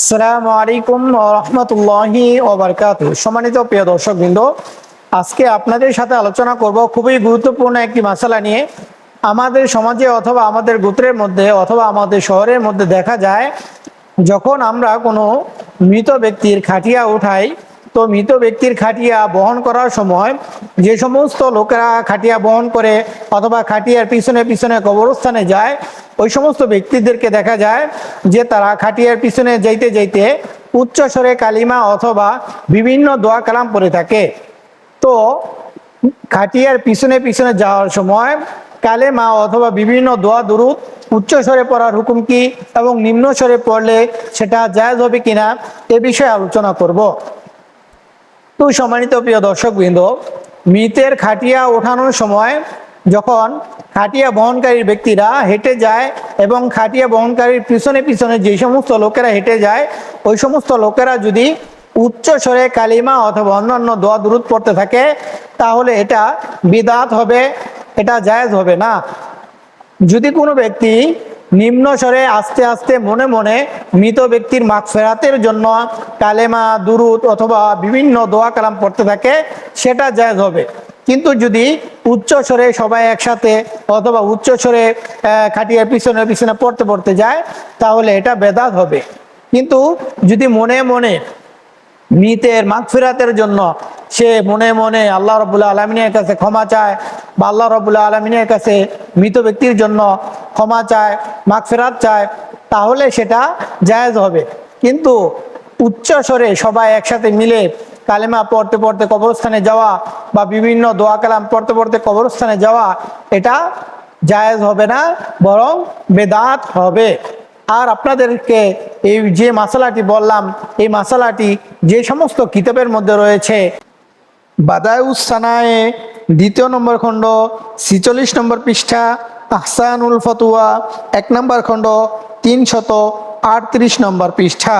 আসসালামু আলাইকুম রহমতুল্লাহি ওবরকাত সম্মানিত প্রিয় দর্শকবৃন্দ, আজকে আপনাদের সাথে আলোচনা করব খুবই গুরুত্বপূর্ণ একটি মশালা নিয়ে। আমাদের সমাজে অথবা আমাদের গোত্রের মধ্যে অথবা আমাদের শহরের মধ্যে দেখা যায়, যখন আমরা কোনো মৃত ব্যক্তির খাটিয়া উঠাই, তো মৃত ব্যক্তির খাটিয়া বহন করার সময় যে সমস্ত লোকেরা খাটিয়া বহন করে অথবা খাটিয়ার পিছনে পিছনে কবরস্থানে যায় ওই সমস্ত ব্যক্তিদেরকে দেখা যায় যে তারা খাটিয়ার পিছনে যাইতে যাইতে উচ্চ স্বরে কালিমা অথবা বিভিন্ন দোয়া কালাম পড়ে থাকে। তো খাটিয়ার পিছনে পিছনে যাওয়ার সময় কালেমা অথবা বিভিন্ন দোয়া দুরুদ উচ্চ স্বরে পড়ার হুকুম কি এবং নিম্ন স্বরে পড়লে সেটা জায়জ হবে কিনা এ বিষয়ে আলোচনা করব। তো সম্মানিত প্রিয় দর্শকবৃন্দ, মৃতের খাটিয়া ওঠানোর সময় যখন খাটিয়া বহনকারী ব্যক্তিরা হেঁটে যায় এবং খাটিয়া বহনকারীর পিছনে পিছনে যে সমস্ত লোকেরা হেঁটে যায়, ওই সমস্ত লোকেরা যদি উচ্চ স্বরে কালিমা অথবা অন্যান্য দোয়া দূরত পড়তে থাকে, তাহলে এটা বিদাত হবে, এটা জায়েজ হবে না। যদি কোনো ব্যক্তি নিম্ন স্বরে আস্তে আস্তে মনে মনে মৃত ব্যক্তির মাগ ফেরাতের জন্য কালেমা, দুরুদ অথবা বিভিন্ন দোয়া কালাম পড়তে থাকে, সেটা জায়জ হবে। কিন্তু যদি উচ্চ স্বরে সবাই একসাথে অথবা উচ্চ স্বরে খাটিয়ে পিছনে পিছনে পড়তে পড়তে যায়, তাহলে এটা বেদাত হবে। কিন্তু যদি মনে মনে মৃতের মাগফিরাতের জন্য সে মনে মনে আল্লাহ রবুল্লা আলমিনের কাছে ক্ষমা চায় বা আল্লাহ রবুল্লা আলমিনের কাছে মৃত ব্যক্তির জন্য ক্ষমা চায়, মাগফিরাত চায়, তাহলে সেটা জায়েজ হবে। কিন্তু উচ্চ স্বরে সবাই একসাথে মিলে কালেমা পড়তে পড়তে কবরস্থানে যাওয়া বা বিভিন্ন দোয়া কালাম পড়তে পড়তে কবরস্থানে যাওয়া, এটা জায়েজ হবে না, বরং বেদাত হবে। আর আপনাদেরকে এই যে মশালাটি বললাম, এই মশালাটি যে সমস্ত কিতাবের মধ্যে রয়েছে বাদায়ুস সানায়ে, দ্বিতীয় নম্বর খণ্ড, ছিচল্লিশ নম্বর পৃষ্ঠা, আহসানুল ফতুয়া, এক নম্বর খণ্ড তিনশত আটত্রিশ নম্বর পৃষ্ঠা।